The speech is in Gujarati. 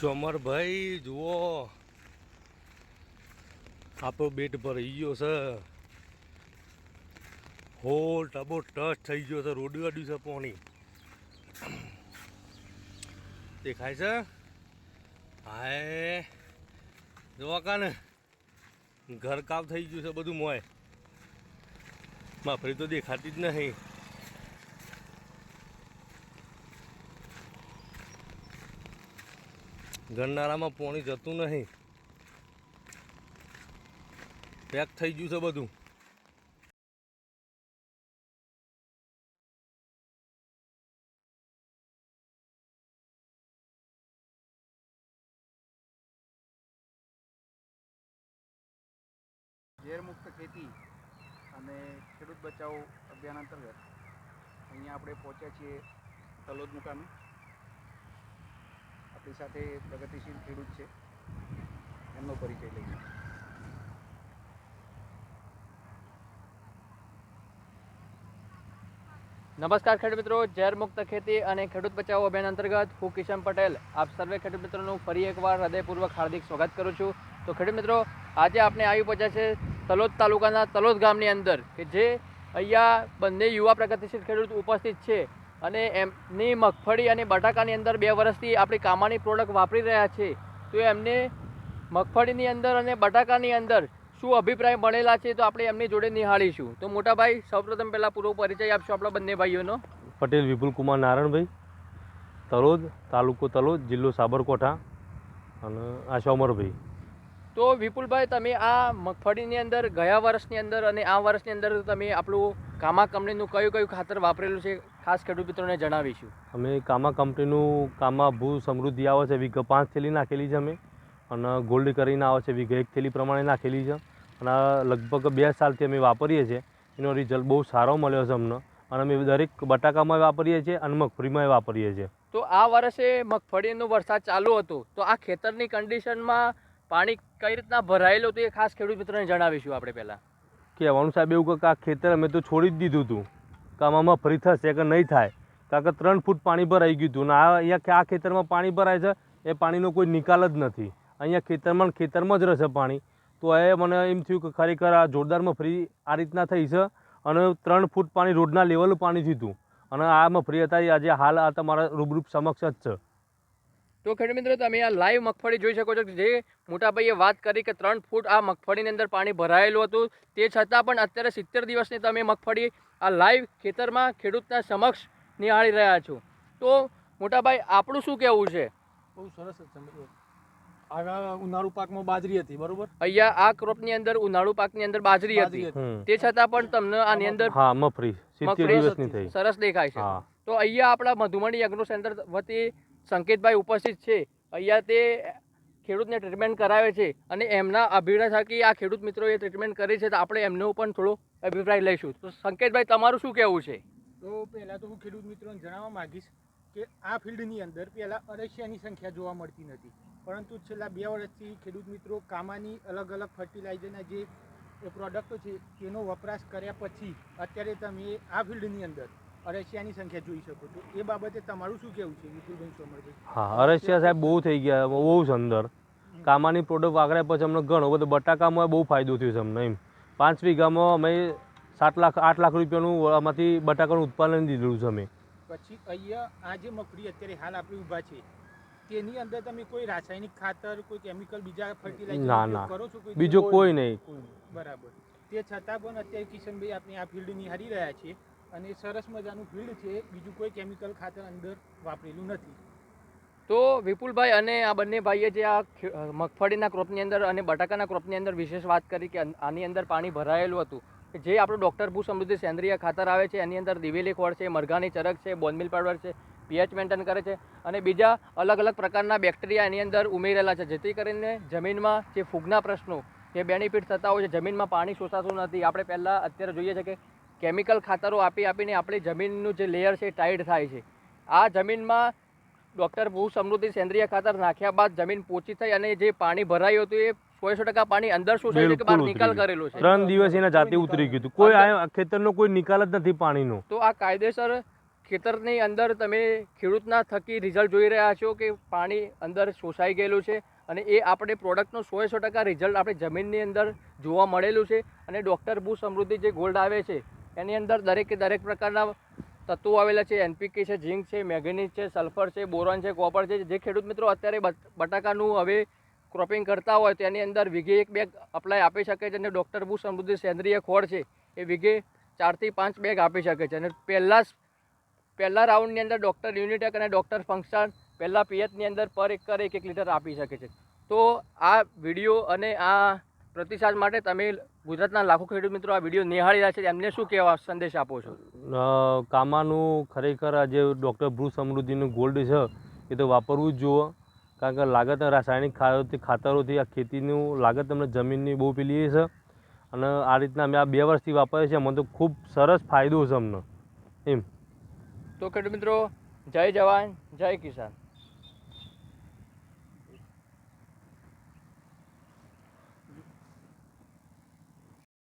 સમરભાઈ, જુઓ. આપણો બેટ ભરાઈ ગયો છે. હોલ ટબો ટચ થઈ ગયો છે, રોડી વાડ્યું છે પોણી. દેખાય છે? હાય. જોવા કાને? ઘર કામ થઈ ગયું છે બધું મોય માફરી તો દેખાતી જ નહીં. ગરનાળામાં પાણી જતું નહીં. પેક થઈ ગયું છે બધું. ઝેરમુક્ત ખેતી અને ખેડૂત બચાવો અભિયાન અંતર્ગત અહીંયા આપણે પહોંચ્યા છીએ તલોદ મુકામે. આપણી સાથે પ્રગતિશીલ ખેડૂત છે. એમનો પરિચય લઈએ નમસ્કાર ખેડૂત મિત્રો, ઝેર મુક્ત ખેતી અને ખેડૂત બચાવો અભિયાન અંતર્ગત હું કિશન પટેલ. આપ સર્વે ખેડૂત મિત્રોનું ફરી એકવાર હૃદયપૂર્વક હાર્દિક સ્વાગત કરું છું. તો ખેડૂત મિત્રો, આજે આપણે આવી પહોંચ્યા છે તલોદ તાલુકાના તલોદ ગામની અંદર કે જે અહીંયા બંને યુવા પ્રગતિશીલ ખેડૂત ઉપસ્થિત છે. અને એમની મગફળી અને બટાકાની અંદર બે વર્ષથી આપણી કામાની પ્રોડક્ટ વાપરી રહ્યા છે. તો એમને મગફળીની અંદર અને બટાકાની અંદર શું અભિપ્રાય મળેલા છે તો આપણે એમની જોડે નિહાળીશું. તો મોટાભાઈ સૌપ્રથમ પહેલાં પૂરો પરિચય આપશો આપણા બંને ભાઈઓનો. પટેલ વિપુલ કુમાર નારાયણભાઈ તલોદ તાલુકો તલોદ જિલ્લો સાબરકોઠા અને આશા અમરભાઈ. તો વિપુલભાઈ તમે આ મગફળીની અંદર ગયા વર્ષની અંદર અને આ વર્ષની અંદર તમે આપણું કામા કંપનીનું કયું કયું ખાતર વાપરેલું છે? ખાસ ખેડૂત મિત્રોને જણાવીશું. અમે કામા કંપનીનું કામા ભૂ સમૃદ્ધિ આવે છે વીઘે પાંચ થેલી નાખેલી છે અમે. અને ગોલ્ડ કરીને આવે છે વીઘે એક થેલી પ્રમાણે નાખેલી છે. અને લગભગ બે સાલથી અમે વાપરીએ છીએ. એનો રિઝલ્ટ બહુ સારો મળ્યો છે અમને. અને અમે દરેક બટાકામાં વાપરીએ છીએ અને મગફળીમાં વાપરીએ છીએ. તો આ વર્ષે મગફળીનો વરસાદ ચાલુ હતો. તો આ ખેતરની કન્ડિશનમાં પાણી કઈ રીતના ભરાયેલું હતું એ ખાસ ખેડૂત મિત્રોને જણાવીશું આપણે પહેલાં. કહેવાનું સાહેબ એવું કે આ ખેતર અમે તો છોડી જ દીધું હતું. કે આમાં ફરી થશે કે નહીં થાય. કારણ કે ત્રણ ફૂટ પાણી ભરાઈ ગયું હતું. ને આ અહીંયા આ ખેતરમાં પાણી ભરાય છે, એ પાણીનો કોઈ નિકાલ જ નથી. અહીંયા ખેતરમાં ખેતરમાં જ રહેશે પાણી. તો એ મને એમ થયું કે ખરેખર આ જોરદારમાં ફ્રી આ રીતના થઈ છે અને ત્રણ ફૂટ પાણી રોડના લેવલ પાણી થયું હતું અને આ મફરી હતા આજે હાલ આ તમારા રૂબરૂપ સમક્ષ જ છે. તો ખેડૂત મિત્રો તમે આ લાઈવ મગફળી જોઈ શકો છો જે મોટાભાઈએ વાત કરી કે ત્રણ ફૂટ આ મગફળીની અંદર પાણી ભરાયેલું હતું. તે છતાં પણ અત્યારે સિત્તેર દિવસની તમે મગફળી આ લાઈવ ખેતરમાં ખેડૂતના સમક્ષ નિહાળી રહ્યા છો. તો મોટાભાઈ આપણું શું કહેવું છે? બહુ સરસ આગળ ઉનાળુ પાકમાં બાજરી હતી બરોબર? અહીંયા આ ક્રોપની અંદર ઉનાળુ પાકની અંદર બાજરી હતી. હતી. તે છતાં પણ તમને આની અંદર હા મફરી. દિવસની થઈ. સરસ દેખાય છે. તો અહીંયા આપણા મધુમણી એગ્રો સેન્ટર વતી સંકેતભાઈ ઉપસ્થિત છે. અહીંયા તે ખેડૂતને ટ્રીટમેન્ટ કરાવે છે અને એમના અભિપ્રાય થકી આ ખેડૂત મિત્રોએ ટ્રીટમેન્ટ કરી છે તો આપણે એમનો પણ થોડો અભિપ્રાય લઈશું. તો સંકેતભાઈ, તમારું શું કહેવું છે? તો પહેલાં તો હું ખેડૂત મિત્રોને જણાવવા માંગીશ કે આ ફિલ્ડની અંદર પહેલાં અરસિયાની સંખ્યા જોવા મળતી નથી. પરંતુ છેલ્લા બે વર્ષથી ખેડૂત મિત્રો કામાની અલગ અલગ ફર્ટિલાઇઝરના જે પ્રોડક્ટો છે તેનો વપરાશ કર્યા પછી અત્યારે તમે આ ફિલ્ડની અંદર અરસિયાની સંખ્યા જોઈ શકો છો. એ બાબતે તમારું શું કહેવું છે વિપુલભાઈ સોમરભાઈ? હા અરસિયા સાહેબ બહુ થઈ ગયા બહુ સુંદર. કામાની પ્રોડક્ટ વાગડ્યા પછી અમને ઘણો બધો બટાકામાં બહુ ફાયદો થયો છે અમને એમ. પાંચ વીઘામાં અમે સાત લાખ આઠ લાખ રૂપિયાનું આમાંથી બટાકાનું ઉત્પાદન દીધેલું છે અમે. પછી અહીંયા આ જે મગફળી અત્યારે હાલ આપણે ઊભા છે તેની અંદર તમે કોઈ રાસાયણિક ખાતર કોઈ કેમિકલ બીજા ફર્ટિલાઇઝર. કરો છો કોઈ બીજો કોઈ નહીં. બરાબર. તે છતાં પણ અત્યારે કિશનભાઈ આપણે આ ફિલ્ડ નિહાળી રહ્યા છે. અને સરસ મજાનું ફીડ છે, બીજું કોઈ કેમિકલ ખાતર અંદર વાપરેલું નથી. તો વિપુલભાઈ અને આ બંને ભાઈએ જે આ મગફળીના ક્રોપની અંદર અને બટાકાના ક્રોપની અંદર વિશેષ વાત કરી કે આની અંદર પાણી ભરાયેલું હતું. જે આપણું ડૉક્ટર ભૂ સમૃદ્ધિ સેન્દ્રિય ખાતર આવે છે, એની અંદર દિવેલી ખોળ છે, મરઘાની ચરક છે બોનમિલ પાવડર છે પીએચ મેન્ટેન કરે છે અને બીજા અલગ અલગ પ્રકારના બેક્ટેરિયા એની અંદર ઉમેરેલા છે, જેથી કરીને જમીનમાં જે ફૂગના પ્રશ્નો, જે બેનિફિટ થતા હોય છે, જમીનમાં પાણી શોષાતું નથી. આપણે પહેલાં અત્યારે જોઈએ છે કે કેમિકલ ખાતરો આપી આપીને આપણી જમીનનું જે લેયર છે ટાઈટ થાય છે. આ જમીનમાં ડૉક્ટર ભૂ સમૃદ્ધિ સેન્દ્રિય ખાતર નાખ્યા બાદ જમીન પોચી થઈ અને જે પાણી ભરાયું હતું એ સો સો ટકા પાણી અંદર શું છે કે બહાર નિકાલ કરેલો છે. ત્રણ દિવસ એના જાતે ઉતરી ગયું હતું. કોઈ આ ખેતરનો કોઈ નિકાલ જ નથી પાણીનો. તો આ કાયદેસર ખેતરની અંદર તમે ખેડૂતના થકી રિઝલ્ટ જોઈ રહ્યા છો કે પાણી અંદર શોષાઈ ગયેલું છે અને એ આપણે પ્રોડક્ટનો સો સો ટકા રિઝલ્ટ આપણે જમીનની અંદર જોવા મળેલું છે અને ડૉક્ટર ભૂ સમૃદ્ધિ જે ગોલ્ડ આવે છે એની અંદર દરેકે દરેક પ્રકારના તત્વો આવેલા છે. એનપીકે છે, ઝીંક છે, મેગ્નેઝ છે, સલ્ફર છે, બોરોન છે, કોપર છે. જે ખેડૂત મિત્રો અત્યારે બટાકાનું હવે ક્રોપિંગ કરતા હોય તો એની અંદર વીઘે એક બેગ અપ્લાય આપી શકે છે અને ડૉક્ટર બુ સમૃદ્ધિ સેન્દ્રિય ખોળ છે એ વીઘે ચારથી પાંચ બેગ આપી શકે છે. અને પહેલાં પહેલા રાઉન્ડની અંદર ડૉક્ટર યુનિટેક અને ડૉક્ટર ફંક્શન પહેલાં પીએચની અંદર પર એકર એક એક લીટર આપી શકે છે. તો આ વીડિયો અને આ પ્રતિસાદ માટે તમે ગુજરાતના લાખો ખેડૂત મિત્રો આ વીડિયો નિહાળી રહ્યા છે એમને શું કહેવા સંદેશ આપો છો? કામાનું ખરેખર આ જે ડૉક્ટર ભ્રુ સમૃદ્ધિનું ગોલ્ડ છે એ તો વાપરવું જ જુઓ. કારણ કે લાગત રાસાયણિક ખાતરોથી ખાતરોથી આ ખેતીનું લાગત તમને જમીનની બહુ પેલી છે. અને આ રીતના અમે આ બે વર્ષથી વાપરીએ છીએ મને તો ખૂબ સરસ ફાયદો છે અમને. એમ. તો ખેડૂત મિત્રો જય જવાન જય કિસાન.